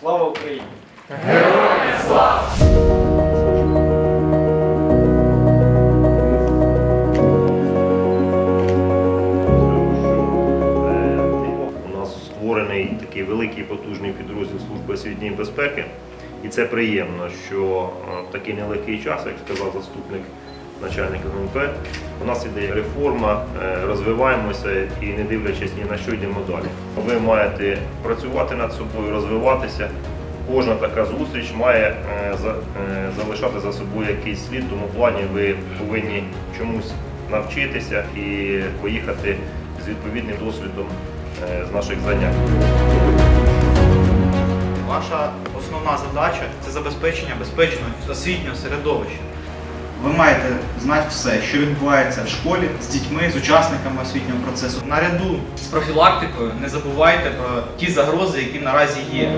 Слава Україні! У нас створений такий великий потужний підрозділ Служби освітньої безпеки. І це приємно, що е, в такий нелегкий час, як сказав заступник начальника ГНП, у нас іде реформа, е, розвиваємося і не дивлячись ні на що йдемо далі. Ви маєте працювати над собою, розвиватися. Кожна така зустріч має е, е, залишати за собою якийсь слід, тому плані ви повинні чомусь навчитися і поїхати з відповідним досвідом з наших занять. Ваша основна задача це забезпечення безпечного освітнього середовища. Ви маєте знати все, що відбувається в школі з дітьми, з учасниками освітнього процесу. Наряду з профілактикою не забувайте про ті загрози, які наразі є.